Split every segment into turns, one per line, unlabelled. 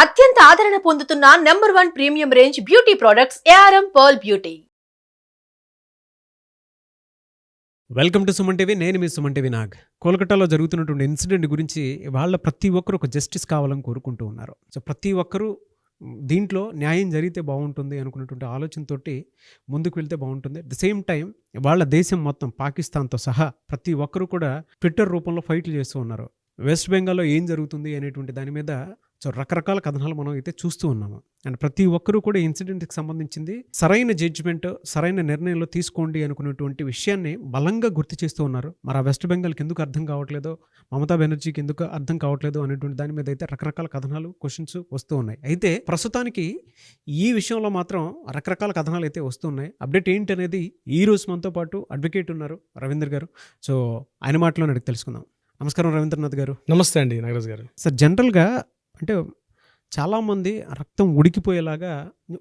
అత్యంత ఆదరణ పొందుతున్న number one premium range beauty products ARM pearl beauty.
Welcome to Suman TV నేను మీ సుమన్ టీవీ నాగ్. కోల్కతాలో జరుగుతున్నటువంటి ఇన్సిడెంట్ గురించి వాళ్ళ ప్రతి ఒక్కరు ఒక జస్టిస్ కావాలని కోరుకుంటూ ఉన్నారు. సో ప్రతి ఒక్కరూ దీంట్లో న్యాయం జరిగితే బాగుంటుంది అనుకున్నటువంటి ఆలోచనతోటి ముందుకు వెళ్తే బాగుంటుంది. అట్ ద సేమ్ టైం వాళ్ళ దేశం మొత్తం పాకిస్తాన్తో సహా ప్రతి ఒక్కరూ కూడా ట్విట్టర్ రూపంలో ఫైట్లు చేస్తూ ఉన్నారు. వెస్ట్ బెంగాల్లో ఏం జరుగుతుంది అనేటువంటి దాని మీద సో రకరకాల కథనాలు మనం అయితే చూస్తూ ఉన్నాము. అండ్ ప్రతి ఒక్కరూ కూడా ఇన్సిడెంట్కి సంబంధించింది సరైన జడ్జిమెంట్ సరైన నిర్ణయంలో తీసుకోండి అనుకున్నటువంటి విషయాన్ని బలంగా గుర్తు చేస్తూ ఉన్నారు. మరి ఆ వెస్ట్ బెంగాల్కి ఎందుకు అర్థం కావట్లేదో మమతా బెనర్జీకి ఎందుకు అర్థం కావట్లేదు అనేటువంటి దాని మీద అయితే రకరకాల కథనాలు క్వశ్చన్స్ వస్తూ ఉన్నాయి. అయితే ప్రస్తుతానికి ఈ విషయంలో మాత్రం రకరకాల కథనాలు అయితే వస్తున్నాయి అప్డేట్ ఏంటి అనేది ఈ రోజు మనతో పాటు అడ్వకేట్ ఉన్నారు రవీంద్ర గారు. సో ఆయన మాటలో అడిగి తెలుసుకుందాం. నమస్కారం రవీంద్రనాథ్ గారు.
నమస్తే అండి నాగరాజ్ గారు.
సార్ జనరల్గా అంటే చాలామంది రక్తం ఉడికిపోయేలాగా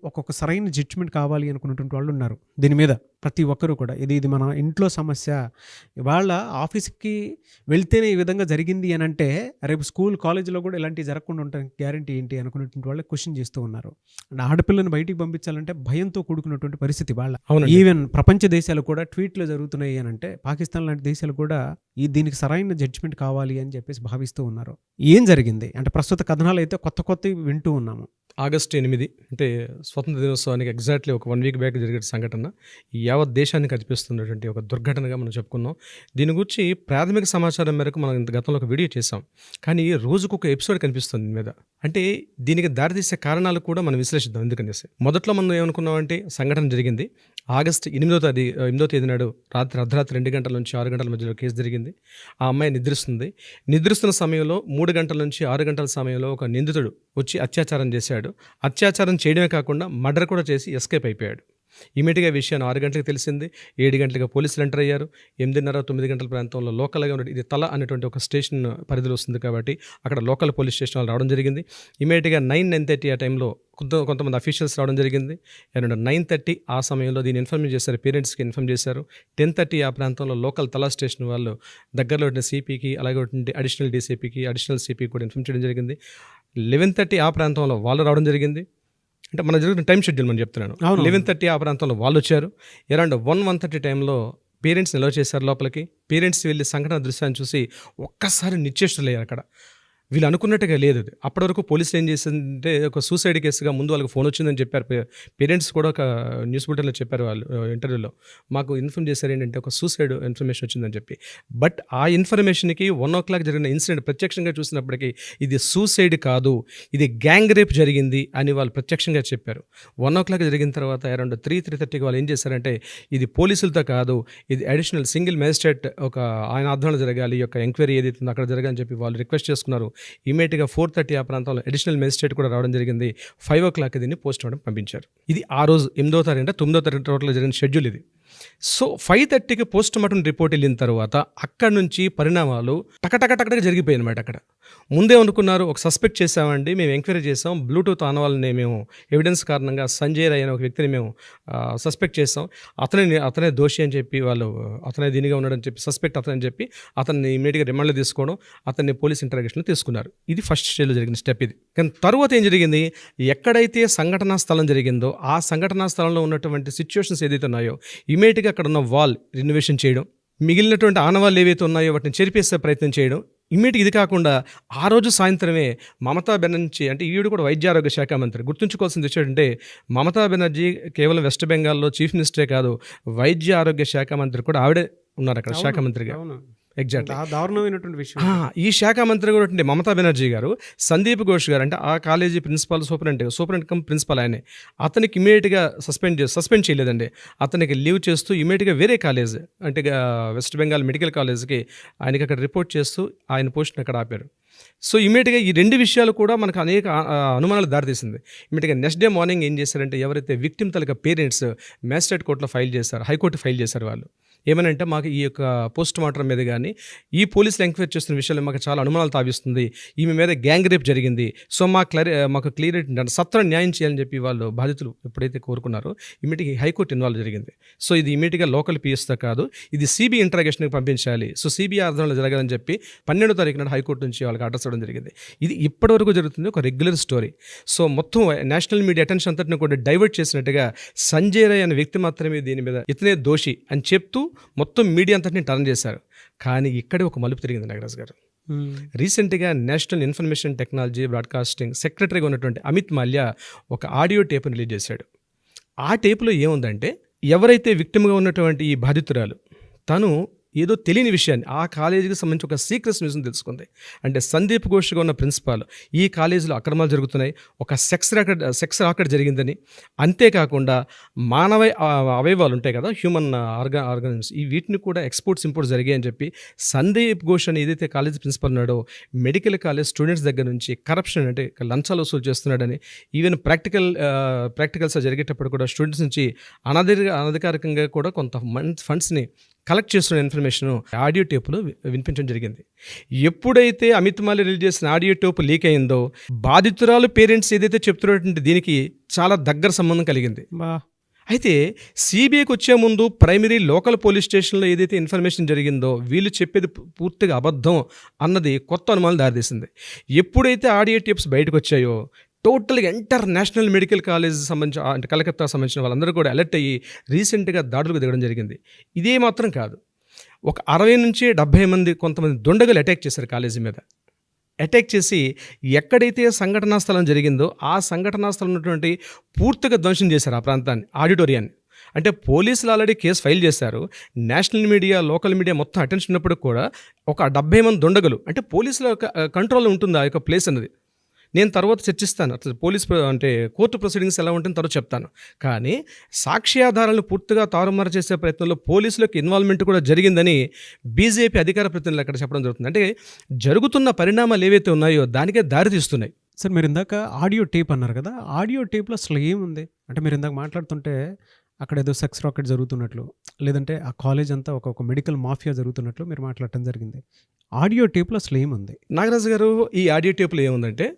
ఒక్కొక్క సరైన జడ్జిమెంట్ కావాలి అనుకున్నటువంటి వాళ్ళు ఉన్నారు. దీని మీద ప్రతి ఒక్కరూ కూడా ఇది ఇది మన ఇంట్లో సమస్య. ఇవాళ ఆఫీస్కి వెళ్తేనే ఈ విధంగా జరిగింది అని అంటే రేపు స్కూల్ కాలేజీలో కూడా ఇలాంటివి జరగకుండా ఉండడానికి గ్యారంటీ ఏంటి అనుకున్నటువంటి వాళ్ళు క్వశ్చన్ చేస్తూ ఉన్నారు. అండ్ ఆడపిల్లని బయటికి పంపించాలంటే భయంతో కూడుకున్నటువంటి పరిస్థితి వాళ్ళ
అవునండి.
ఈవెన్ ప్రపంచ దేశాలు కూడా ట్వీట్లు జరుగుతున్నాయి అని అంటే పాకిస్తాన్ లాంటి దేశాలు కూడా ఈ దీనికి సరైన జడ్జిమెంట్ కావాలి అని చెప్పేసి భావిస్తూ ఉన్నారు. ఏం జరిగింది? అంటే ప్రస్తుత కథనాలు అయితే కొత్త కొత్తవి వింటూ ఉన్నాము.
ఆగస్టు ఎనిమిది అంటే స్వతంత్ర దినోత్సవానికి ఎగ్జాక్ట్లీ ఒక వన్ వీక్ బ్యాక్ జరిగిన సంఘటన యావత్ దేశాన్ని కనిపిస్తున్నటువంటి ఒక దుర్ఘటనగా మనం చెప్పుకున్నాం. దీని గురించి ప్రాథమిక సమాచారం మేరకు మనం ఇంత గతంలో ఒక వీడియో చేసాం కానీ రోజుకు ఒక ఎపిసోడ్ కనిపిస్తుంది దీని మీద. అంటే దీనికి దారితీసే కారణాలు కూడా మనం విశ్లేషిద్దాం ఎందుకనేసి. మొదట్లో మనం ఏమనుకున్నామంటే సంఘటన జరిగింది. ఆగస్టు ఎనిమిదో తేదీ ఎనిమిదో తేదీ నాడు రాత్రి అర్ధరాత్రి రెండు గంటల నుంచి ఆరు గంటల మధ్యలో కేసు జరిగింది. ఆ అమ్మాయి నిద్రిస్తుంది. నిద్రిస్తున్న సమయంలో మూడు గంటల నుంచి ఆరు గంటల సమయంలో ఒక నిందితుడు వచ్చి అత్యాచారం చేశాడు. అత్యాచారం చేయడమే కాకుండా మర్డర్ కూడా చేసి ఎస్కేప్ అయిపోయాడు. ఇమీడియట్గా విషయం ఆరు గంటలకు తెలిసింది ఏడు గంటలకు పోలీసులు ఎంటర్ అయ్యారు ఎనిమిదిన్నర తొమ్మిది గంటల ప్రాంతంలో లోకల్గా ఉన్న ఇది తల అనేటువంటి ఒక స్టేషన్ పరిధిలో వస్తుంది కాబట్టి అక్కడ లోకల్ పోలీస్ స్టేషన్ వాళ్ళు రావడం జరిగింది. ఇమీడియట్గా నైన్ నైన్ థర్టీ ఆ టైంలో కొంత కొంతమంది అఫీషియల్స్ రావడం జరిగింది. అండ్ నైన్ థర్టీ ఆ సమయంలో దీన్ని ఇన్ఫర్మ్ చేశారు పేరెంట్స్కి ఇన్ఫర్మ్ చేశారు. టెన్ థర్టీ ఆ ప్రాంతంలో లోకల్ తలా స్టేషన్ వాళ్ళు దగ్గరలో ఉన్న సిపికి అలాగే అడిషనల్ డీసీపీకి అడిషనల్ సిపికి కూడా ఇన్ఫర్మ్ చేయడం జరిగింది. లెవెన్ థర్టీ ఆ ప్రాంతంలో వాళ్ళు రావడం జరిగింది. అంటే మన జరిగిన టైం షెడ్యూల్ మనం చెప్తున్నాను. లెవెన్ థర్టీ ఆ ప్రాంతంలో వాళ్ళు వచ్చారు. అరౌండ్ వన్ వన్ థర్టీ టైంలో పేరెంట్స్ నిల్వ చేశారు లోపలికి. పేరెంట్స్ వెళ్ళి సంఘటన దృశ్యాన్ని చూసి ఒక్కసారి నిశ్చేష్టులయ్యారు అక్కడ. వీళ్ళు అనుకున్నట్టుగా లేదు అది. అప్పటి వరకు పోలీసులు ఏం చేసిందంటే ఒక సూసైడ్ కేసుగా ముందు వాళ్ళకి ఫోన్ వచ్చిందని చెప్పారు. పేరెంట్స్ కూడా ఒక న్యూస్ బులెటిన్లో చెప్పారు వాళ్ళు ఇంటర్వ్యూలో మాకు ఇన్ఫర్మ్ చేశారు ఏంటంటే ఒక సూసైడ్ ఇన్ఫర్మేషన్ వచ్చిందని చెప్పి. బట్ ఆ ఇన్ఫర్మేషన్కి వన్ ఓ క్లాక్ జరిగిన ఇన్సిడెంట్ ప్రత్యక్షంగా చూసినప్పటికీ ఇది సూసైడ్ కాదు ఇది గ్యాంగ్ రేప్ జరిగింది అని వాళ్ళు ప్రత్యక్షంగా చెప్పారు. వన్ ఓ క్లాక్ జరిగిన తర్వాత అరౌండ్ త్రీ త్రీ థర్టీకి వాళ్ళు ఏం చేశారంటే ఇది పోలీసులతో కాదు ఇది అడిషనల్ సింగిల్ మేజిస్ట్రేట్ ఒక ఆయన ఆధ్వర్యంలో జరగాలి ఈ యొక్క ఎంక్వైరీ ఏదైతే అక్కడ జరగాలని చెప్పి వాళ్ళు రిక్వెస్ట్ చేసుకున్నారు. ఇమీడియట్గా ఫోర్ థర్టీ ఆ ప్రాంతంలో అడిషనల్ మెజిస్ట్రేట్ కూడా రావడం జరిగింది. ఫైవ్ ఓ క్లాక్ దీన్ని పోస్ట్ మార్టం పంపించారు. ఇది ఆ రోజు ఎనిమిదో తారీఖు అంటే తొమ్మిదో తారీఖు టోటల్ జరిగిన షెడ్యూల్ ఇది. సో ఫైవ్ థర్టీకి పోస్ట్ మార్టం రిపోర్ట్ వెళ్ళిన తర్వాత అక్కడ నుంచి పరిణామాలు టకటక టకటక జరిగిపోయాయి అనమాట అక్కడ. ముందే అనుకున్నారు ఒక సస్పెక్ట్ చేసామండి మేము ఎంక్వైరీ చేసాం బ్లూటూత్ ఆనవాళ్ళని మేము ఎవిడెన్స్ కారణంగా సంజయ్ రాయ్ అనే ఒక వ్యక్తిని మేము సస్పెక్ట్ చేసాం అతనే అతనే దోషి అని చెప్పి వాళ్ళు అతనే దీనిగా ఉన్నాడని చెప్పి సస్పెక్ట్ అతని చెప్పి అతన్ని ఇమీడియట్గా రిమాండ్లో తీసుకోవడం అతన్ని పోలీస్ ఇంటరాగేషన్లో తీసుకున్నారు. ఇది ఫస్ట్ స్టేజ్లో జరిగిన స్టెప్ ఇది. కానీ తర్వాత ఏం జరిగింది? ఎక్కడైతే సంఘటనా స్థలం జరిగిందో ఆ సంఘటనా స్థలంలో ఉన్నటువంటి సిచ్యువేషన్స్ ఏదైతే ఉన్నాయో ఇమీడియట్గా అక్కడ ఉన్న వాల్ రినోవేషన్ చేయడం మిగిలినటువంటి ఆనవాళ్ళు ఏవైతే ఉన్నాయో వాటిని చెరిపేసే ప్రయత్నం చేయడం ఇమ్మీడియట్ ఇది కాకుండా ఆ రోజు సాయంత్రమే మమతా బెనర్జీ అంటే ఈవిడ కూడా వైద్య ఆరోగ్య శాఖ మంత్రి. గుర్తుంచుకోవాల్సింది ఏంటంటే మమతా బెనర్జీ కేవలం వెస్ట్ బెంగాల్లో చీఫ్ మినిస్టరే కాదు వైద్య ఆరోగ్య శాఖ మంత్రి కూడా ఆవిడే ఉన్నారు అక్కడ శాఖ మంత్రిగా.
దారుణమైనటువంటి విషయం.
ఈ శాఖ మంత్రి కూడా ఉండే మమతా బెనర్జీ గారు సందీప్ ఘోష్ గారు అంటే ఆ college principal superintendent superintendent cum principal ఆయనే. అతనికి ఇమీడియట్గా సస్పెండ్ చేసి సస్పెండ్ చేయలేదండి. అతనికి లీవ్ చేస్తూ ఇమీడియట్గా వేరే కాలేజ్ అంటే వెస్ట్ బెంగాల్ మెడికల్ కాలేజ్కి ఆయనకి అక్కడ రిపోర్ట్ చేస్తూ ఆయన పోస్ట్ని అక్కడ ఆపారు. సో ఇమీడియట్గా ఈ రెండు విషయాలు కూడా మనకు అనేక అనుమానాలు దారితీసింది. ఇమీడియట్గా నెక్స్ట్ డే మార్నింగ్ ఏం చేశారంటే ఎవరైతే విక్టిమ్ తలక పేరెంట్స్ మ్యాజిస్ట్రేట్ కోర్టులో ఫైల్ చేశారు హైకోర్టు ఫైల్ చేశారు వాళ్ళు. ఏమనంటే మాకు ఈ యొక్క పోస్ట్ మార్టం మీద కానీ ఈ పోలీసులు ఎంక్వైరీ చేస్తున్న విషయాలు మాకు చాలా అనుమానాలు తావిస్తుంది. ఈమె మీద గ్యాంగ్ రేప్ జరిగింది. సో మా క్లరి మాకు క్లియర్ సత్వర న్యాయం చేయాలని చెప్పి వాళ్ళు బాధితులు ఎప్పుడైతే కోరుకున్నారో ఇమీడియట్గా హైకోర్టు ఇన్వాల్వ్ జరిగింది. సో ఇది ఇమీడియట్గా లోకల్ పిఎస్తో కాదు ఇది సిబిఐ ఇంటరాగేషన్కి పంపించాలి. సో సిబిఐ ఆధ్వర్యంలో జరగాలని చెప్పి పన్నెండో తారీఖు నాడు హైకోర్టు నుంచి వాళ్ళకి అడ్రస్ అవ్వడం జరిగింది. ఇది ఇప్పటివరకు జరుగుతుంది ఒక రెగ్యులర్ స్టోరీ. సో మొత్తం నేషనల్ మీడియా అటెన్షన్ అంతటిని కూడా డైవర్ట్ చేసినట్టుగా సంజయ్ రాయ్ అనే వ్యక్తి మాత్రమే దీని మీద ఇతనే దోషి అని చెప్తూ మొత్తం మీడియా అంతటిని టర్న్ చేశారు. కానీ ఇక్కడే ఒక మలుపు తిరిగింది నాగరాజ్ గారు. రీసెంట్గా నేషనల్ ఇన్ఫర్మేషన్ టెక్నాలజీ బ్రాడ్కాస్టింగ్ సెక్రటరీగా ఉన్నటువంటి అమిత్ మాల్యా ఒక ఆడియో టేప్ని రిలీజ్ చేశాడు. ఆ టేపులో ఏముందంటే ఎవరైతే విక్టిమ్గా ఉన్నటువంటి ఈ బాధితురాలు తను ఏదో తెలియని విషయాన్ని ఆ కాలేజీకి సంబంధించి ఒక సీక్రెట్స్ న్యూస్ని తెలుసుకుంది. అంటే సందీప్ ఘోష్గా ఉన్న ప్రిన్సిపాల్ ఈ కాలేజీలో అక్రమాలు జరుగుతున్నాయి ఒక సెక్స్ రాకెట్ సెక్స్ రాకెట్ జరిగిందని. అంతేకాకుండా మానవ అవయవాలు ఉంటాయి కదా హ్యూమన్ ఆర్గా ఆర్గానిజమ్స్ ఈ వీటిని కూడా ఎక్స్పోర్ట్స్ ఇంపోర్ట్స్ జరిగాయని చెప్పి సందీప్ ఘోష్ అని ఏదైతే కాలేజ్ ప్రిన్సిపల్ ఉన్నాడో మెడికల్ కాలేజ్ స్టూడెంట్స్ దగ్గర నుంచి కరప్షన్ అంటే లంచాలు వసూలు చేస్తున్నాడని ఈవెన్ ప్రాక్టికల్ ప్రాక్టికల్స్ జరిగేటప్పుడు కూడా స్టూడెంట్స్ నుంచి అనధిక అనధికారికంగా కూడా కొంత మన్ ఫండ్స్ని కలెక్ట్ చేస్తున్న ఇన్ఫర్మేషన్ ఆడియో టేపులో వినిపించడం జరిగింది. ఎప్పుడైతే అమిత్ మాలి రిలీజ్ చేసిన ఆడియో టేపు లీక్ అయిందో బాధితురాలు పేరెంట్స్ ఏదైతే చెప్తున్నటువంటి దీనికి చాలా దగ్గర సంబంధం కలిగింది.
బా.
అయితే సిబిఐకి వచ్చే ముందు ప్రైమరీ లోకల్ పోలీస్ స్టేషన్లో ఏదైతే ఇన్ఫర్మేషన్ జరిగిందో వీళ్ళు చెప్పేది పూర్తిగా అబద్ధం అన్నది కొత్త అనుమానాలు దారితీసింది. ఎప్పుడైతే ఆడియో టిప్స్ బయటకు వచ్చాయో టోటల్గా ఎంటర్ నేషనల్ మెడికల్ కాలేజ్ సంబంధించిన అంటే కలకత్తా సంబంధించిన వాళ్ళందరూ కూడా అలర్ట్ అయ్యి రీసెంట్గా దాడులకు దిగడం జరిగింది. ఇదే మాత్రం కాదు. ఒక అరవై నుంచి డెబ్భై మంది కొంతమంది దొండగలు అటాక్ చేశారు కాలేజీ మీద. అటాక్ చేసి ఎక్కడైతే సంఘటనా స్థలం జరిగిందో ఆ సంఘటనా స్థలం ఉన్నటువంటి పూర్తిగా ధ్వంసం చేశారు ఆ ప్రాంతాన్ని ఆడిటోరియాన్ని. అంటే పోలీసులు ఆల్రెడీ కేసు ఫైల్ చేశారు. నేషనల్ మీడియా లోకల్ మీడియా మొత్తం అటెన్షన్ ఉన్నప్పుడు కూడా ఒక డెబ్బై మంది దొండగలు అంటే పోలీసుల యొక్క కంట్రోల్లో ఉంటుంది ఆ యొక్క ప్లేస్ అనేది నేను తర్వాత చర్చిస్తాను. అసలు పోలీస్ అంటే కోర్టు ప్రొసీడింగ్స్ ఎలా ఉంటుందో తర్వాత చెప్తాను. కానీ సాక్ష్యాధారాలను పూర్తిగా తారుమారు చేసే ప్రయత్నంలో పోలీసులకు ఇన్వాల్వ్మెంట్ కూడా జరిగిందని బీజేపీ అధికార ప్రతినిధులు అక్కడ చెప్పడం జరుగుతుంది. అంటే జరుగుతున్న పరిణామాలు ఏవైతే ఉన్నాయో దానికే దారి తీస్తున్నాయి.
సార్ మీరు ఇందాక ఆడియో టేప్ అన్నారు కదా ఆడియో టేప్లో అసలు ఏముంది? అంటే మీరు ఇందాక మాట్లాడుతుంటే అక్కడ ఏదో సెక్స్ రాకెట్ జరుగుతున్నట్లు లేదంటే ఆ కాలేజ్ అంతా ఒక ఒక మెడికల్ మాఫియా జరుగుతున్నట్లు మీరు మాట్లాడటం జరిగింది. ఆడియో టేప్లో అసలు ఏముంది?
నాగరాజు గారు ఈ ఆడియో టేపులో ఏముందంటే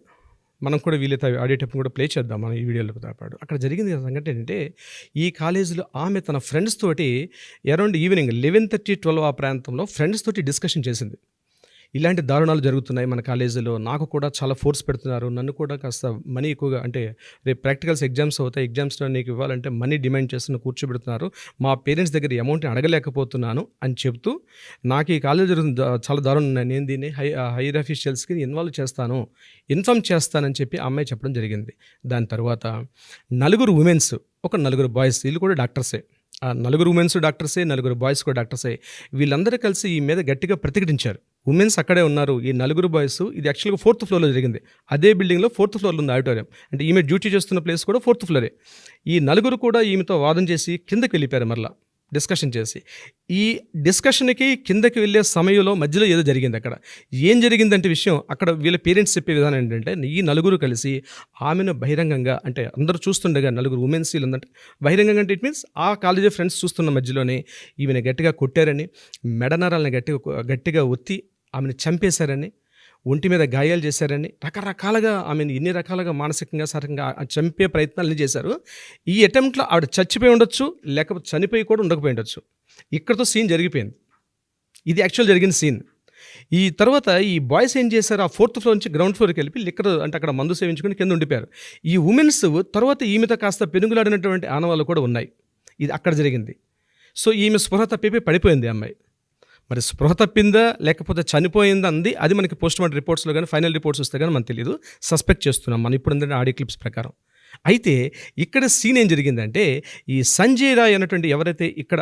మనం కూడా వీలైతే ఆడేటప్పుడు కూడా ప్లే చేద్దాం మన ఈ వీడియోలో పాటు. అక్కడ జరిగింది సంఘటన ఏంటంటే ఈ కాలేజీలో ఆమె తన ఫ్రెండ్స్ తోటి around evening eleven thirty twelve ఆ ప్రాంతంలో ఫ్రెండ్స్ తోటి డిస్కషన్ చేసింది. ఇలాంటి దారుణాలు జరుగుతున్నాయి మన కాలేజీలో. నాకు కూడా చాలా ఫోర్స్ పెడుతున్నారు. నన్ను కూడా కాస్త మనీ ఎక్కువగా అంటే రేపు ప్రాక్టికల్స్ ఎగ్జామ్స్ అవుతాయి. ఎగ్జామ్స్లో నీకు ఇవ్వాలంటే మనీ డిమాండ్ చేస్తున్న కూర్చోబెడుతున్నారు. మా పేరెంట్స్ దగ్గర అమౌంట్ అడగలేకపోతున్నాను అని చెప్తూ నాకు ఈ కాలేజ్ జరుగుతుంది చాలా దారుణం ఉన్నాయి. నేను దీన్ని హై హైయర్ అఫీషియల్స్కి ఇన్వాల్వ్ చేస్తాను ఇన్ఫామ్ చేస్తానని చెప్పి ఆ అమ్మాయి చెప్పడం జరిగింది. దాని తర్వాత నలుగురు ఉమెన్స్ ఒక నలుగురు బాయ్స్ వీళ్ళు కూడా డాక్టర్సే. ఆ నలుగురు ఉమెన్స్ డాక్టర్సే నలుగురు బాయ్స్ కూడా డాక్టర్సే. వీళ్ళందరూ కలిసి ఈ మీద గట్టిగా ప్రతిఘటించారు. ఉమెన్స్ అక్కడే ఉన్నారు. ఈ నలుగురు బాయ్స్ ఇది యాక్చువల్గా ఫోర్త్ ఫ్లోర్లో జరిగింది. అదే బిల్డింగ్లో ఫోర్త్ ఫ్లోర్లో ఉంది ఆడిటోరియం అంటే ఈమె డ్యూటీ చేస్తున్న ప్లేస్ కూడా ఫోర్త్ ఫ్లోరే ఈ నలుగురు కూడా ఈమెతో వాదం చేసి కిందకి వెళ్ళిపోయారు మరలా. డిస్కషన్ చేసి. ఈ డిస్కషన్కి కిందకి వెళ్ళే సమయంలో మధ్యలో ఏదో జరిగింది అక్కడ. ఏం జరిగిందంటే విషయం అక్కడ వీళ్ళ పేరెంట్స్ చెప్పే విధానం ఏంటంటే ఈ నలుగురు కలిసి ఆమెను బహిరంగంగా అంటే అందరూ చూస్తుండగా నలుగురు ఉమెన్స్ వీళ్ళందంటే బహిరంగంగా అంటే ఇట్ మీన్స్ ఆ కాలేజీ ఫ్రెండ్స్ చూస్తున్న మధ్యలోనే ఈమెను గట్టిగా కొట్టారని మెడనరాలను గట్టిగా గట్టిగా ఒత్తి ఆమెను చంపేశారని ఒంటి మీద గాయాలు చేశారని రకరకాలుగా ఆమెను ఎన్ని రకాలుగా మానసికంగా శారీరకంగా చంపే ప్రయత్నాలు చేశారు. ఈ అటెంప్ట్లో ఆవిడ చచ్చిపోయి ఉండొచ్చు లేకపోతే చనిపోయి కూడా ఉండకపోయి ఉండొచ్చు. ఇక్కడతో సీన్ జరిగిపోయింది. ఇది యాక్చువల్ జరిగిన సీన్. ఈ తర్వాత ఈ బాయ్స్ ఏం చేశారు? ఆ ఫోర్త్ ఫ్లోర్ నుంచి గ్రౌండ్ ఫ్లోర్కి వెళ్ళి లిక్కర్ అంటే అక్కడ మందు సేవించుకుని కింద ఉండిపోయారు. ఈ ఉమెన్స్ తర్వాత ఈమెతో కాస్త పెనుగులాడినటువంటి ఆనవాళ్ళు కూడా ఉన్నాయి. ఇది అక్కడ జరిగింది. సో ఈమె స్పృహ తప్పిపోయి పడిపోయింది అమ్మాయి. మరి స్పృహ తప్పిందా లేకపోతే చనిపోయిందా అంది అది మనకి పోస్ట్ మార్టం రిపోర్ట్స్లో కానీ ఫైనల్ రిపోర్ట్స్ వస్తే కానీ మనకు తెలియదు సస్పెక్ట్ చేస్తున్నాం మనం. ఇప్పుడు ఆడియో క్లిప్స్ ప్రకారం. అయితే ఇక్కడ సీన్ ఏం జరిగిందంటే ఈ సంజయ్ రాయ్ అన్నటువంటి ఎవరైతే ఇక్కడ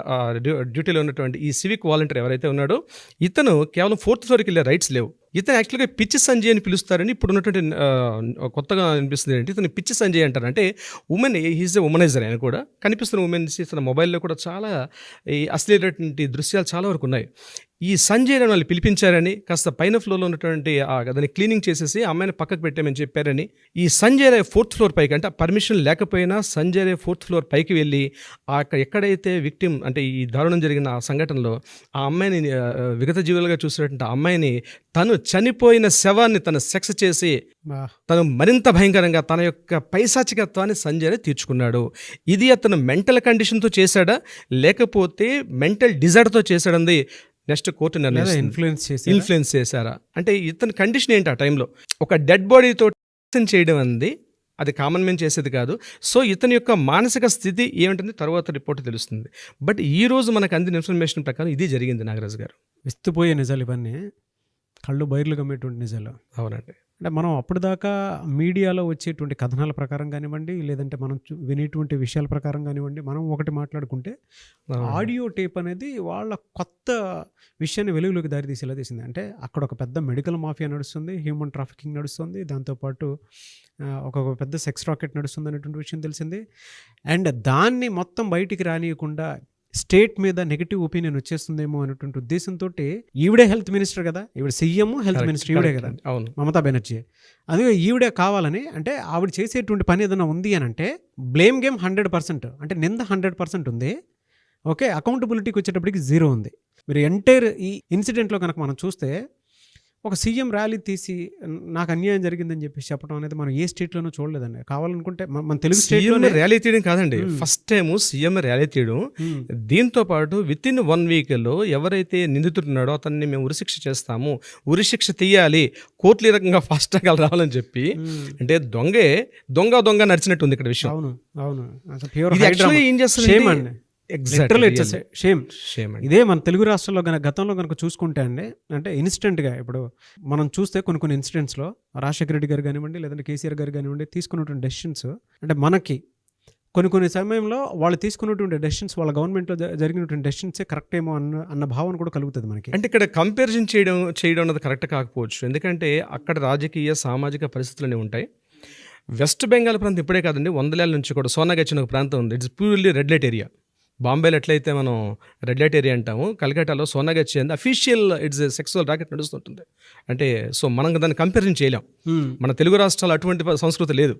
డ్యూటీలో ఉన్నటువంటి ఈ సివిక్ వాలంటీర్ ఎవరైతే ఉన్నాడో ఇతను కేవలం ఫోర్త్ ఫ్లోర్కి వెళ్ళే రైట్స్ లేవు. ఇతను యాక్చువల్గా పిచ్చి సంజయ్ అని పిలుస్తారని ఇప్పుడు ఉన్నటువంటి కొత్తగా అనిపిస్తుంది ఏంటి ఇతను పిచ్చి సంజయ్ అంటారు. అంటే ఉమెన్ హీజ్ ఎ ఉమనైజర్ ఆయన కూడా. కనిపిస్తున్న ఉమెన్స్ ఇతను మొబైల్లో కూడా చాలా ఈ అశ్లీలటువంటి దృశ్యాలు చాలా వరకు ఉన్నాయి. ఈ సంజయ్ రావు వాళ్ళు పిలిపించారని కాస్త పైన ఫ్లోర్లో ఉన్నటువంటి ఆ దాన్ని క్లీనింగ్ చేసేసి అమ్మాయిని పక్కకు పెట్టామని చెప్పారని ఈ సంజయ్ రాయ్ ఫోర్త్ ఫ్లోర్ పైకి అంటే పర్మిషన్ లేకపోయినా సంజయ్ రాయ్ ఫోర్త్ ఫ్లోర్ పైకి వెళ్ళి ఆ అక్కడ ఎక్కడైతే విక్టిమ్ అంటే ఈ దారుణం జరిగిన ఆ సంఘటనలో ఆ అమ్మాయిని విగత జీవులుగా చూసినటువంటి ఆ అమ్మాయిని తను చనిపోయిన శవాన్ని తను సెక్స్ చేసి తను మరింత భయంకరంగా తన యొక్క పైశాచికత్వాన్ని సంజయ్ రాయ్ తీర్చుకున్నాడు. ఇది అతను మెంటల్ కండిషన్తో చేశాడా? లేకపోతే మెంటల్ డిజార్డ్తో చేశాడంది? నెక్స్ట్ కోర్టు నిర్ణయం
ఇన్ఫ్లుయెన్స్ చేసి
ఇన్ఫ్లుయెన్స్ చేశారా? అంటే ఇతని కండిషన్ ఏంటి ఆ టైంలో ఒక డెడ్ బాడీతో చేయడం అంది అది కామన్ మ్యాన్ చేసేది కాదు. సో ఇతని యొక్క మానసిక స్థితి ఏమిటంది? తర్వాత రిపోర్ట్ తెలుస్తుంది. బట్ ఈ రోజు మనకు అందిన ఇన్ఫర్మేషన్ ప్రకారం ఇది జరిగింది నాగరాజు గారు.
విస్తుపోయే నిజాలు ఇవన్నీ. కళ్ళు బయర్లు కమ్మేటువంటి నిజాలు.
అవునండి.
అంటే మనం అప్పుడు దాకా మీడియాలో వచ్చేటువంటి కథనాల ప్రకారం కానివ్వండి లేదంటే మనం వినేటువంటి విషయాల ప్రకారం కానివ్వండి మనం ఒకటి మాట్లాడుకుంటే. ఆడియో టేప్ అనేది వాళ్ళ కొత్త విషయాన్ని వెలుగులోకి దారి తీసేలా తీసింది అంటే అక్కడ ఒక పెద్ద మెడికల్ మాఫియా నడుస్తుంది హ్యూమన్ ట్రాఫికింగ్ నడుస్తుంది దాంతోపాటు ఒక పెద్ద సెక్స్ రాకెట్ నడుస్తుంది అనేటువంటి విషయం తెలిసింది అండ్ దాన్ని మొత్తం బయటికి రానియకుండా స్టేట్ మీద నెగిటివ్ ఒపీనియన్ వచ్చేస్తుందేమో అనేటువంటి ఉద్దేశంతో ఈవిడే హెల్త్ మినిస్టర్ కదా ఈవిడ సీఎం హెల్త్ మినిస్టర్ ఈవిడే కదా.
అవును.
మమతా బెనర్జీ. అదే ఈవిడే కావాలని అంటే ఆవిడ చేసేటువంటి పని ఏదైనా ఉంది అని అంటే బ్లేమ్ గేమ్ హండ్రెడ్ పర్సెంట్ అంటే నింద హండ్రెడ్ పర్సెంట్ ఉంది. ఓకే అకౌంటబిలిటీకి వచ్చేటప్పటికి జీరో ఉంది. మీరు ఎంటైర్ ఈ ఇన్సిడెంట్లో కనుక మనం చూస్తే ఒక సీఎం ర్యాలీ తీసి నాకు అన్యాయం జరిగిందని చెప్పేసి చెప్పడం అనేది మనం ఏ స్టేట్లోనూ చూడలేదండి. కావాలనుకుంటే మన తెలుగు స్టేట్లోనే
ర్యాలీ తీయడం కాదండి. ఫస్ట్ టైం సీఎం ర్యాలీ తీయడం. దీంతో పాటు విత్ ఇన్ వన్ వీక్లో ఎవరైతే నిందితుడున్నాడో అతన్ని మేము ఉరిశిక్ష చేస్తాము. ఉరిశిక్ష తీయాలి. కోర్టులు రకంగా ఫాస్ట్గా రావాలని చెప్పి. అంటే దొంగే దొంగ దొంగ నడిచినట్టు ఉంది ఇక్కడ విషయం.
అవును అవును.
ఏం
అండి. లిటరల్ ఇట్స్ షేమ్
షేమ్
ఇదే మన తెలుగు రాష్ట్రాల్లో గన గతంలో కనుక చూసుకుంటే అండి అంటే ఇన్స్టెంట్గా ఇప్పుడు మనం చూస్తే కొన్ని కొన్ని ఇన్సిడెంట్స్లో రాజశేఖర రెడ్డి గారు కానివ్వండి లేదంటే కేసీఆర్ గారు కానివ్వండి తీసుకున్నటువంటి డెసిషన్స్ అంటే మనకి కొన్ని కొన్ని సమయంలో వాళ్ళు తీసుకున్నటువంటి డెసిషన్స్ వాళ్ళ గవర్నమెంట్లో జరిగినటువంటి డెసిషన్సే కరెక్ట్ ఏమో అన్న అన్న భావన కూడా కలుగుతుంది మనకి.
అంటే ఇక్కడ కంపారిజన్ చేయడం చేయడం అన్నది కరెక్ట్ కాకపోవచ్చు. ఎందుకంటే అక్కడ రాజకీయ సామాజిక పరిస్థితులు ఉంటాయి. వెస్ట్ బెంగాల్ ప్రాంతం ఇప్పుడే కాదండి వందలేళ్ళ నుంచి కూడా సోనాగచ్ అనే ఒక ప్రాంతం ఉంది. It's purely red light area బాంబేలో ఎట్లయితే మనం రెడ్ లైట్ ఏరియా అంటాము కలకట్టాలో సోనాగచ్ అంది అఫీషియల్ ఇట్స్ సెక్సువల్ రాకెట్ నడుస్తుంటుంది. అంటే సో మనం దాన్ని కంపారిజన్ చేయలేం. మన తెలుగు రాష్ట్రాలు అటువంటి సంస్కృతి లేదు.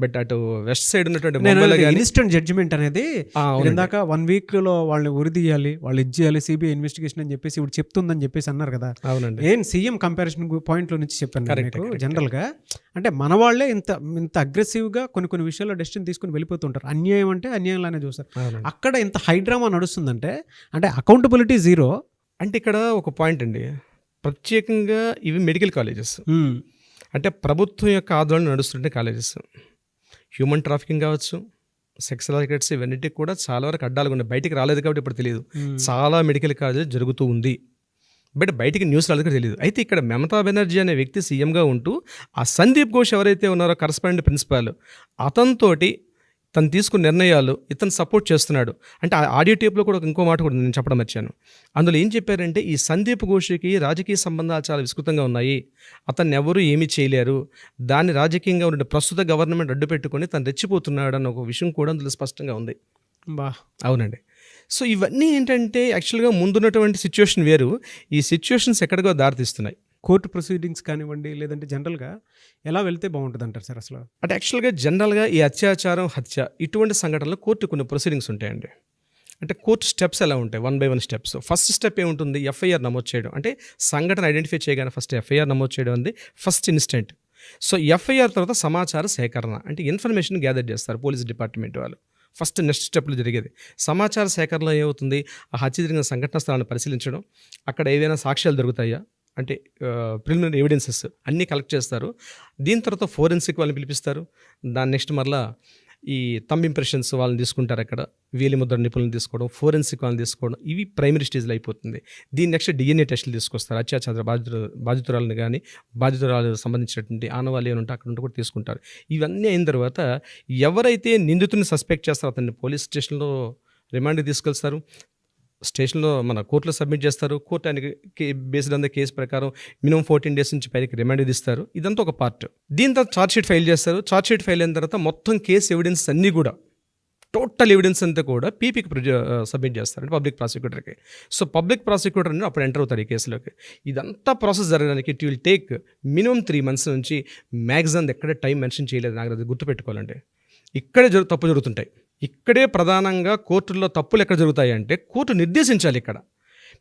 బట్ అటు వెస్ట్ సైడ్ ఉన్నటువంటి
ఇన్స్టెంట్ జడ్జిమెంట్ అనేది. ఇందాక వన్ వీక్లో వాళ్ళని ఉరిదీయాలి వాళ్ళు ఇచ్చేయాలి సిబిఐ ఇన్వెస్టిగేషన్ అని చెప్పేసి ఇప్పుడు చెప్తుందని చెప్పేసి అన్నారు కదా.
అవునండి.
ఏం సీఎం కంపారిజన్ పాయింట్లో నుంచి చెప్పాను
correct.
జనరల్గా అంటే మన వాళ్ళే ఇంత ఇంత అగ్రెసివ్గా కొన్ని కొన్ని విషయాల్లో డెసిషన్ తీసుకుని వెళ్ళిపోతుంటారు. అన్యాయం అంటే అన్యాయంలానే చూస్తారు.
అవునండి.
అక్కడ ఇంత హైడ్రామా నడుస్తుందంటే అంటే అకౌంటబిలిటీ జీరో
అంటే ఇక్కడ ఒక పాయింట్ అండి. ప్రత్యేకంగా ఇవి మెడికల్ కాలేజెస్ అంటే ప్రభుత్వం యొక్క ఆందోళన నడుస్తుంటే కాలేజెస్ హ్యూమన్ ట్రాఫికింగ్ కావచ్చు సెక్స్ రాకెట్స్ ఇవన్నిటికి కూడా చాలా వరకు అడ్డాలుగా ఉన్నాయి. బయటికి రాలేదు కాబట్టి ఇప్పుడు తెలియదు. చాలా మెడికల్ కాలేజ్ జరుగుతూ ఉంది. బట్ బయటికి న్యూస్ రాలేదు కూడా తెలియదు. అయితే ఇక్కడ మమతా బెనర్జీ అనే వ్యక్తి సీఎంగా ఉంటూ ఆ సందీప్ ఘోష్ ఎవరైతే ఉన్నారో కరస్పాండెంట్ ప్రిన్సిపాల్ అతనితోటి తను తీసుకున్న నిర్ణయాలు ఇతను సపోర్ట్ చేస్తున్నాడు. అంటే ఆ ఆడియో టేప్లో కూడా ఒక ఇంకో మాట కూడా నేను చెప్పడం వచ్చాను అందులో ఏం చెప్పారంటే ఈ సందీప్ ఘోష్కి రాజకీయ సంబంధాలు చాలా విస్తృతంగా ఉన్నాయి. అతన్ని ఎవరు ఏమీ చేయలేరు. దాన్ని రాజకీయంగా ఉండే ప్రస్తుత గవర్నమెంట్ అడ్డు పెట్టుకొని తను రెచ్చిపోతున్నాడు అన్న ఒక విషయం కూడా అందులో స్పష్టంగా ఉంది.
బా.
అవునండి. సో ఇవన్నీ ఏంటంటే యాక్చువల్గా ముందున్నటువంటి సిచ్యువేషన్ వేరు. ఈ సిచ్యువేషన్స్ ఎక్కడికో దారితీస్తున్నాయి.
కోర్టు ప్రొసీడింగ్స్ కానివ్వండి లేదంటే జనరల్గా ఎలా వెళ్తే బాగుంటుంది అంటారు సార్ అసలు?
అంటే యాక్చువల్గా జనరల్గా ఈ అత్యాచారం హత్య ఇటువంటి సంఘటనలు కోర్టు కొన్ని ప్రొసీడింగ్స్ ఉంటాయండి. అంటే కోర్టు స్టెప్స్ ఎలా ఉంటాయి? One by one steps. First step ఏముంటుంది? ఎఫ్ఐఆర్ నమోదు చేయడం. అంటే సంఘటన ఐడెంటిఫై చేయగానే ఫస్ట్ ఎఫ్ఐఆర్ నమోదు చేయడం ఉంది ఫస్ట్ ఇన్స్టెంట్. సో ఎఫ్ఐఆర్ తర్వాత సమాచార సేకరణ. అంటే ఇన్ఫర్మేషన్ గ్యాదర్ చేస్తారు పోలీస్ డిపార్ట్మెంట్ వాళ్ళు. ఫస్ట్ నెక్స్ట్ స్టెప్లు జరిగేది. సమాచార సేకరణలో ఏమవుతుంది? ఆ హత్య జరిగిన సంఘటన స్థలాన్ని పరిశీలించడం. అక్కడ ఏవైనా సాక్ష్యాలు దొరుకుతాయా? అంటే ప్రిలిమినరీ ఎవిడెన్సెస్ అన్నీ కలెక్ట్ చేస్తారు. దీని తర్వాత ఫోరెన్సిక్ వాళ్ళని పిలిపిస్తారు. దాని నెక్స్ట్ మరలా ఈ తమ్ ఇంప్రెషన్స్ వాళ్ళని తీసుకుంటారు అక్కడ. వేలి ముద్ర నిపుణులను తీసుకోవడం ఫోరెన్సిక్ వాళ్ళని తీసుకోవడం ఇవి ప్రైమరీ స్టేజ్లో అయిపోతుంది. దీని నెక్స్ట్ డిఎన్ఏ టెస్టులు తీసుకొస్తారు. అత్యాచార బాధితు బాధితురాలను కానీ బాధితురాలు సంబంధించినటువంటి ఆనవాళ్ళు ఏమి ఉంటే అక్కడ ఉంటే కూడా తీసుకుంటారు. ఇవన్నీ అయిన తర్వాత ఎవరైతే నిందితుడిని సస్పెక్ట్ చేస్తారో అతన్ని పోలీస్ స్టేషన్లో రిమాండ్కి తీసుకెళ్తారు. స్టేషన్లో మన కోర్టులో సబ్మిట్ చేస్తారు. కోర్టు ఆయనకి బేస్డ్ ఆన్ ద కేసు ప్రకారం మినిమం ఫోర్టీన్ డేస్ నుంచి పైకి రిమాండ్ ఇస్తారు. ఇదంతా ఒక పార్ట్. దీని తర్వాత ఛార్జ్ షీట్ ఫైల్ చేస్తారు. ఛార్జ్ షీట్ ఫైల్ అయిన తర్వాత మొత్తం కేసు ఎవిడెన్స్ అన్నీ కూడా టోటల్ ఎవిడెన్స్ అంతా కూడా పీపీకి సబ్మిట్ చేస్తారు అంటే పబ్లిక్ ప్రాసిక్యూటర్కి. సో పబ్లిక్ ప్రాసిక్యూటర్ అని అప్పుడు ఎంటర్ అవుతారు ఈ కేసులోకి. ఇదంతా ప్రాసెస్ జరగడానికి it will take minimum three months నుంచి మ్యాక్సిమం ఎక్కడ టైం మెన్షన్ చేయలేదు నాకు అది గుర్తుపెట్టుకోవాలండి ఇక్కడే జరు తప్పు జరుగుతుంటాయి. ఇక్కడే ప్రధానంగా కోర్టుల్లో తప్పులు ఎక్కడ జరుగుతాయి అంటే కోర్టు నిర్దేశించాలి ఇక్కడ.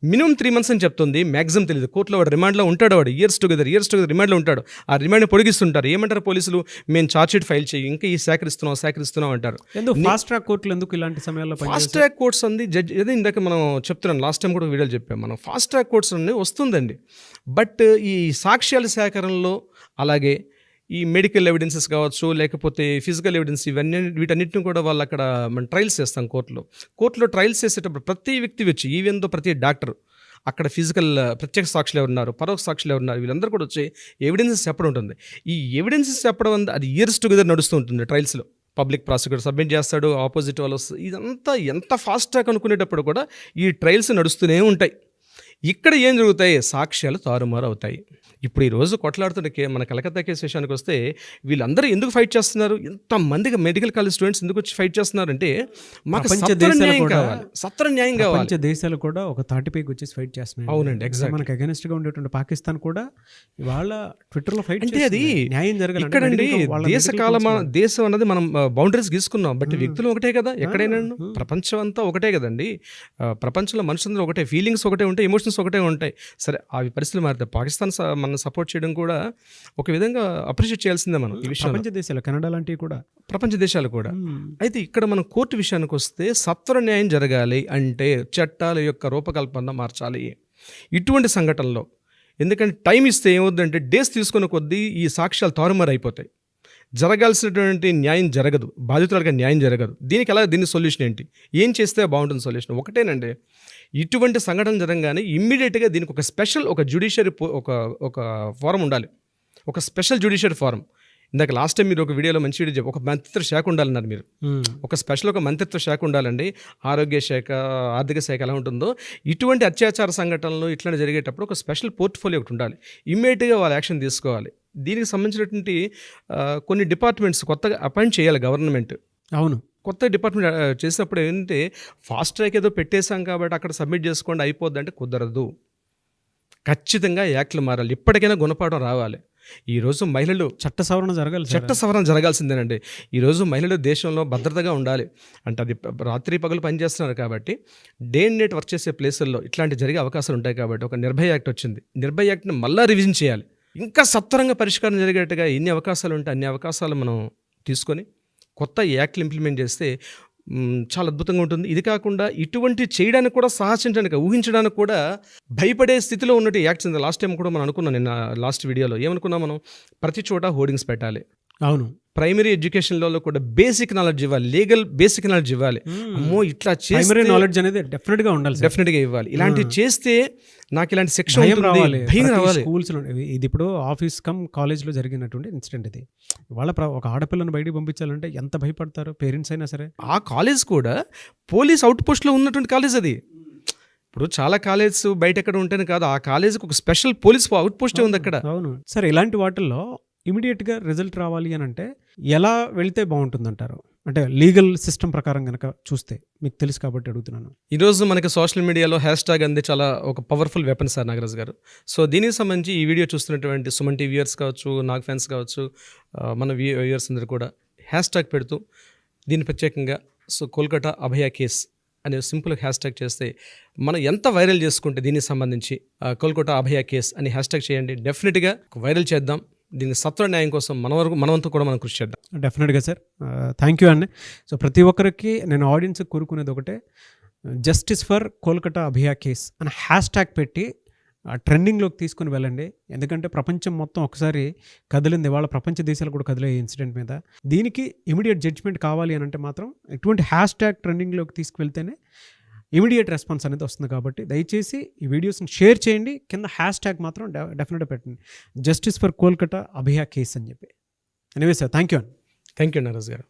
మినిమం త్రీ మంత్స్ అని చెప్తుంది మ్యాక్సిమం తెలియదు కోర్టులో వాడు రిమాండ్లో ఉంటాడు వాడు. ఇయర్స్ టుగెదర్ ఇయర్స్ టుగెదర్ రిమాండ్లో ఉంటాడు. ఆ రిమాండ్ పొడిగిస్తుంటారు. ఏమంటారు పోలీసులు? మేము ఛార్జ్ షీట్ ఫైల్ చేయి ఇంకా ఈ సేకరిస్తున్నాం సేకరిస్తున్నాం అంటారు.
ఫాస్ట్ ట్రాక్ కోర్టులు ఎందుకు ఇలాంటి సమయాల్లో
ఫాస్ట్ ట్రాక్ కోర్ట్స్ అంది జడ్జ్ అదే ఇందాక మనం చెప్తున్నాం లాస్ట్ టైం కూడా వీడియోలు చెప్పాం మనం. ఫాస్ట్ ట్రాక్ కోర్ట్స్ అన్నీ వస్తుందండి. బట్ ఈ సాక్ష్యాల సేకరణలో అలాగే ఈ మెడికల్ ఎవిడెన్సెస్ కావచ్చు లేకపోతే ఫిజికల్ ఎవిడెన్స్ ఇవన్నీ వీటన్నిటిని కూడా వాళ్ళు అక్కడ మనం ట్రయల్స్ చేస్తాం కోర్టులో. కోర్టులో ట్రయల్స్ చేసేటప్పుడు ప్రతి వ్యక్తి వచ్చి ఈవెన్తో ప్రతి డాక్టర్ అక్కడ ఫిజికల్ ప్రత్యక్ష సాక్షులు ఎవరున్నారు పరోక్ష సాక్షులు ఎవరున్నారు వీళ్ళందరూ కూడా వచ్చి ఎవిడెన్సెస్ చెప్పడం ఉంటుంది. ఈ ఎవిడెన్సెస్ చెప్పడం అది ఇయర్స్ టుగెదర్ నడుస్తూ ఉంటుంది ట్రయల్స్లో పబ్లిక్ ప్రాసిక్యూటర్ సబ్మిట్ చేస్తాడు ఆపోజిట్ వాళ్ళు ఇదంతా ఎంత ఫాస్ట్ ట్రాక్ అనుకునేటప్పుడు కూడా ఈ ట్రయల్స్ నడుస్తూనే ఉంటాయి. ఇక్కడ ఏం జరుగుతాయి? సాక్ష్యాలు తారుమారు అవుతాయి ఇప్పుడు ఈ రోజు కొట్లాడుతున్న కే మన కలకత్తా కేసు విషయానికి వస్తే వీళ్ళందరూ ఎందుకు ఫైట్ చేస్తున్నారు? ఎంతమందికి మెడికల్ కాలేజ్ స్టూడెంట్స్ ఎందుకు వచ్చి ఫైట్ చేస్తున్నారు అంటే మాకు సత్వర
దేశాలు
న్యాయం కావాలి. సత్వర న్యాయం కావాలి.
ప్రపంచ దేశాలు కూడా ఒక తాటిపైకి వచ్చేసి ఫైట్ చేస్తున్నాయి
అవునండి, exactly.
మనకు అగెనిస్ట్గా ఉండేటువంటి పాకిస్తాన్ కూడా ఇవాళ ట్విట్టర్లో ఫైట్
అంటే అది
న్యాయం జరగాలి.
ఇక్కడండి దేశ
council-
దేశం అన్నది మనం బౌండరీస్ గీసుకున్నాం. బట్. వ్యక్తులు ఒకటే కదా ఎక్కడైనా. ప్రపంచం అంతా ఒకటే కదండి. ప్రపంచంలో మనుషులందరూ ఒకటే ఫీలింగ్స్ ఒకటే ఉంటాయి ఎమోషన్స్ ఒకటే ఉంటాయి. సరే అవి పరిస్థితులు మారితే పాకిస్తాన్ స- మన సపోర్ట్ చేయడం కూడా ఒక విధంగా అప్రిషియేట్ చేయాల్సిందే మనం ఈ విషయంలో.
ప్రపంచ దేశాలు కెనడా లాంటివి కూడా.
ప్రపంచ దేశాలు కూడా. అయితే ఇక్కడ మనం కోర్టు విషయానికి వస్తే సత్వర న్యాయం జరగాలి అంటే చట్టాల యొక్క రూపకల్పన మార్చాలి. ఇటువంటి సంఘటనలో ఎందుకంటే టైం ఇస్తే ఏమవుతుందంటే డేస్ తీసుకున్న కొద్దీ ఈ సాక్ష్యాలు తారుమారు అయిపోతాయి జరగాల్సినటువంటి న్యాయం జరగదు. బాధితులుగా న్యాయం జరగదు. దీనికి ఎలా దీని సొల్యూషన్ ఏంటి? ఏం చేస్తే బాగుంటుంది సొల్యూషన్ ఒకటేనండి ఇటువంటి సంఘటన జరగగానే ఇమ్మీడియట్గా దీనికి ఒక స్పెషల్ ఒక జ్యుడిషియరీ ఒక ఒక ఫారం ఉండాలి. ఒక స్పెషల్ జ్యుడిషియరీ ఫారం ఇందాక లాస్ట్ టైం మీరు ఒక వీడియోలో మంచి వీడియో చెప్పి ఒక మంత్రిత్వ శాఖ ఉండాలన్నారు మీరు. ఒక స్పెషల్ ఒక మంత్రిత్వ శాఖ ఉండాలండి. ఆరోగ్య శాఖ ఆర్థిక శాఖ ఎలా ఉంటుందో. ఇటువంటి అత్యాచార సంఘటనలు ఇట్లా జరిగేటప్పుడు ఒక స్పెషల్ పోర్ట్ఫోలియో ఒకటి ఉండాలి. ఇమ్మీడియట్గా వాళ్ళు యాక్షన్ తీసుకోవాలి. దీనికి సంబంధించినటువంటి కొన్ని డిపార్ట్మెంట్స్ కొత్తగా అపాయింట్ చేయాలి గవర్నమెంట్.
అవును.
కొత్త డిపార్ట్మెంట్ చేసినప్పుడు ఏంటంటే ఫాస్ట్ ట్రాక్ ఏదో పెట్టేశాం కాబట్టి అక్కడ సబ్మిట్ చేసుకోండి అయిపోద్ది అంటే కుదరదు. ఖచ్చితంగా యాక్ట్లు మారాలి. ఇప్పటికైనా గుణపాఠం రావాలి. ఈరోజు మహిళలు
చట్ట సవరణ జరగాలి.
చట్ట సవరణ జరగాల్సిందేనండి. ఈరోజు మహిళలు దేశంలో భద్రతగా ఉండాలి. అంటే అది రాత్రి పగలు పనిచేస్తున్నారు కాబట్టి డే అండ్ నైట్ వర్క్ చేసే ప్లేసుల్లో ఇట్లాంటి జరిగే అవకాశాలు ఉంటాయి కాబట్టి ఒక నిర్భయ యాక్ట్ వచ్చింది. నిర్భయ యాక్ట్ని మళ్ళా రివిజన్ చేయాలి. ఇంకా సత్వరంగా పరిష్కారం జరిగేట్టుగా ఎన్ని అవకాశాలు ఉంటే అన్ని అవకాశాలు మనం తీసుకొని కొత్త యాక్ట్లు ఇంప్లిమెంట్ చేస్తే చాలా అద్భుతంగా ఉంటుంది. ఇది కాకుండా ఇటువంటి చేయడానికి కూడా సాహసించడానికి ఊహించడానికి కూడా భయపడే స్థితిలో ఉన్నట్టు యాక్ట్స్. లాస్ట్ టైం కూడా మనం అనుకున్నాం నిన్న లాస్ట్ వీడియోలో ఏమనుకున్నాం మనం? ప్రతి చోట హోర్డింగ్స్ పెట్టాలి.
అవును.
ప్రైమరీ ఎడ్యుకేషన్లో కూడా బేసిక్ నాలెడ్జ్ ఇవ్వాలి. లీగల్ బేసిక్ నాలెడ్జ్ ఇవ్వాలి. అమ్మో ఇట్లా
ప్రైమరీ నాలెడ్జ్ అనేది డెఫినెట్గా ఉండాలి సార్.
డెఫినెట్గా ఇవ్వాలి. ఇలాంటివి చేస్తే నాకు ఇలాంటి ఉంటుంది,
రావాలి.
భయం రావాలి.
స్కూల్స్ ఇది ఇప్పుడు ఆఫీస్ కమ్ కాలేజ్లో జరిగినటువంటి ఇన్సిడెంట్ ఇది. వాళ్ళ ఒక ఆడపిల్లని బయటికి పంపించాలంటే ఎంత భయపడతారు పేరెంట్స్ అయినా సరే?
ఆ కాలేజ్ కూడా పోలీస్ అవుట్ పోస్ట్లో ఉన్నటువంటి కాలేజ్ అది. ఇప్పుడు చాలా కాలేజ్ బయట ఎక్కడ ఉంటేనే కాదు ఆ కాలేజీకి ఒక స్పెషల్ పోలీస్ అవుట్ పోస్టే ఉంది అక్కడ.
అవును. సరే ఇలాంటి వాటిల్లో ఇమీడియట్గా రిజల్ట్ రావాలి అని అంటే ఎలా వెళ్తే బాగుంటుందంటారు? అంటే లీగల్ సిస్టమ్ ప్రకారం కనుక చూస్తే మీకు తెలుసు కాబట్టి అడుగుతున్నాను.
ఈరోజు మనకి సోషల్ మీడియాలో హ్యాష్ ట్యాగ్ అంది చాలా ఒక పవర్ఫుల్ వెపన్ సార్ నాగరాజ్ గారు. సో దీనికి సంబంధించి ఈ వీడియో చూస్తున్నటువంటి సుమన్ వ్యూయర్స్ కావచ్చు నాగ్ ఫ్యాన్స్ కావచ్చు మన వ్యూయర్స్ అందరూ కూడా హ్యాష్ ట్యాగ్ పెడుతూ దీన్ని ప్రత్యేకంగా సో కోల్కతా అభయ కేస్ అనే సింపుల్ హ్యాష్ ట్యాగ్ చేస్తే మనం ఎంత వైరల్ చేసుకుంటే దీనికి సంబంధించి ఆ, కోల్కతా అభయ కేస్ అని హ్యాష్ ట్యాగ్ చేయండి. డెఫినెట్గా వైరల్ చేద్దాం. దీని సత్వ న్యాయం కోసం మన వరకు మనవంతా కూడా మనం కృషి చేద్దాం.
డెఫినెట్గా సార్ థ్యాంక్ యూ అండి సో ప్రతి ఒక్కరికి నేను ఆడియన్స్ కోరుకునేది ఒకటే justice for Kolkata Abhaya case అని హ్యాష్ ట్యాగ్ పెట్టి ట్రెండింగ్లోకి తీసుకుని వెళ్ళండి. ఎందుకంటే ప్రపంచం మొత్తం ఒకసారి కదిలింది. వాళ్ళ ప్రపంచ దేశాలు కూడా కదిలే ఇన్సిడెంట్ మీద. దీనికి ఇమీడియట్ జడ్జ్మెంట్ కావాలి అని అంటే మాత్రం ఎటువంటి హ్యాష్ ట్యాగ్ ట్రెండింగ్లోకి తీసుకువెళ్తేనే ఇమీడియట్ రెస్పాన్స్ అనేది వస్తుంది కాబట్టి దయచేసి ఈ వీడియోస్ని షేర్ చేయండి. కింద హ్యాష్ ట్యాగ్ మాత్రం డెఫినెట్గా పెట్టండి. Justice for Kolkata Abhaya case అని చెప్పి. ఎనివే సార్ థ్యాంక్ యూ అండి.
థ్యాంక్ యూ నారాజ్ గారు.